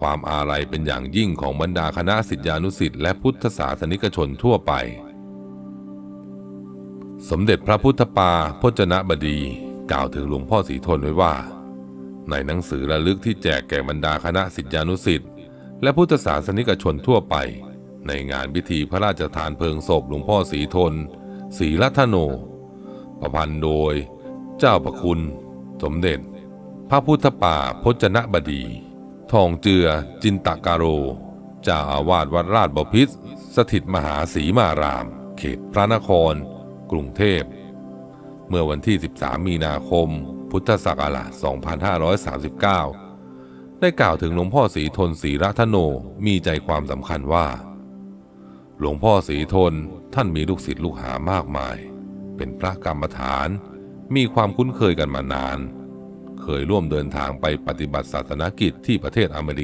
ความอาลัยเป็นอย่างยิ่งของบรรดาคณะสิทธิานุสิทธิ์และพุทธศาสนิกชนทั่วไป สมเด็จพระพุทธปาพจนบดี กล่าวถึงหลวงพ่อสีทนไว้ว่า ในหนังสือระลึกที่แจกแก่บรรดาคณะสิทธิานุสิทธิ์และพุทธศาสนิกชนทั่วไป ในงานพิธีพระราชทานเพลิงศพหลวงพ่อสีทนศรีรัตโน ประพันธ์โดย เจ้าประคุณ สมเด็จ พระพุทธป่าพจนบดี ทองเจือจินตกาโรเจ้าอาวาสวัดราชบพิตรสถิตมหาศรีมาราม เขตพระนคร กรุงเทพ เมื่อวันที่ 13 มีนาคม พุทธศักราช 2539 ได้กล่าวถึงหลวงพ่อสีทนศรีรัตโนมีใจความสำคัญว่า หลวงพ่อสีทนท่านมีลูกศิษย์ลูกหามากมาย เป็นพระกรรมฐาน มีความคุ้นเคยกันมานาน เคยร่วมเดินทางไปปฏิบัติศาสนกิจที่ประเทศอเมริ